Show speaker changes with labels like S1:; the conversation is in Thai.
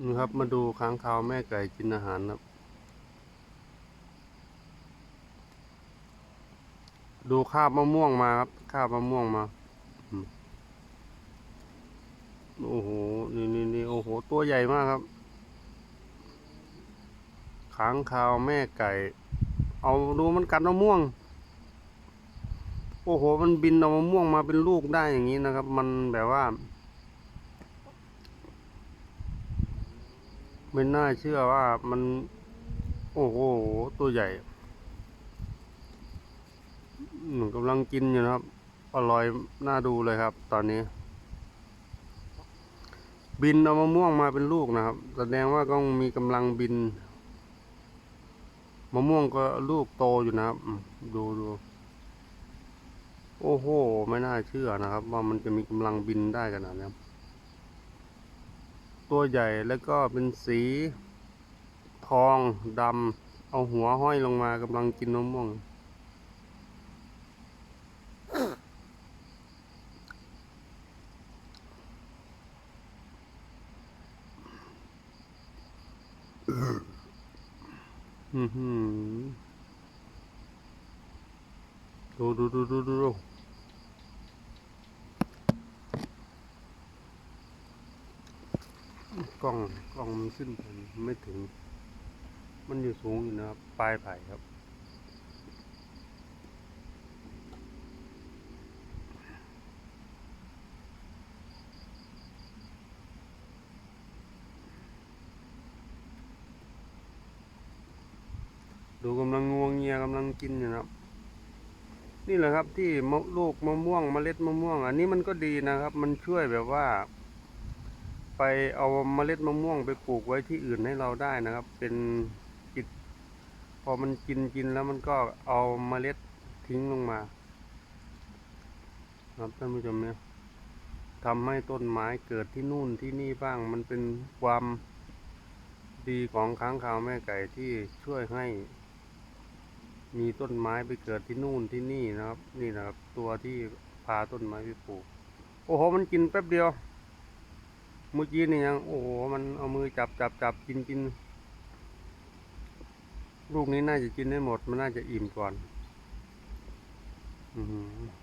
S1: นี่ครับมาดูค้างคาวแม่ไก่กินอาหารครับ ดูคาบมะม่วงมาครับคาบมะม่วงมาโอ้โหนี่นี่นี่โอ้โห ตัวใหญ่มากครับค้างคาวแม่ไก่ เอาดูมันกัดมะม่วง โอ้โห มันบินเอามะม่วงมาเป็นลูกได้อย่างนี้นะครับ มันแบบว่า ไม่น่าเชื่อว่ามัน โอ้โห ตัวใหญ่เหมือนกำลังกินอยู่นะครับ อร่อยน่าดูเลยครับ ตอนนี้ บินเอามะม่วงมาเป็นลูกนะครับ แสดงว่าก็มีกำลังบินมะม่วงก็ลูกโตอยู่นะครับ ดูดู โอ้โห ไม่น่าเชื่อนะครับ ว่ามันจะมีกำลังบินได้ขนาดนี้ ตัวใหญ่แล้วก็เป็นสีทองดำเอาหัวห้อยลงมากำลังกินนมม่วง อือหือดูดูดูดูดู กล้องกล้องมันขึ้นไปไม่ถึง มันอยู่สูงอยู่นะครับปลายไผ่ครับดูกำลังงวงเงียกำลังกินอยู่นะครับ นี่แหละครับที่มะลูกมะม่วงเมล็ดมะม่วง อันนี้มันก็ดีนะครับ มันช่วยแบบว่า ไปเอาเมล็ดมะม่วงไปปลูกไว้ที่อื่นให้เราได้นะครับ เป็นจิต พอมันกินกินแล้วมันก็เอาเมล็ดทิ้งลงมา ครับท่านผู้ชมเนี่ยทำให้ต้นไม้เกิดที่นู่นที่นี่บ้าง มันเป็นความดีของค้างคาวแม่ไก่ที่ช่วยให้ มีต้นไม้ไปเกิดที่นู่นที่นี่นะครับ นี่นะครับ ตัวที่พาต้นไม้ไปปลูก โอ้โห มันกินแป๊บเดียว เมื่อกี้นี่ยัง โอ้โห มันเอามือจับจับจับกินกิน ลูกนี้น่าจะกินได้หมด มันน่าจะอิ่มก่อน อือหือ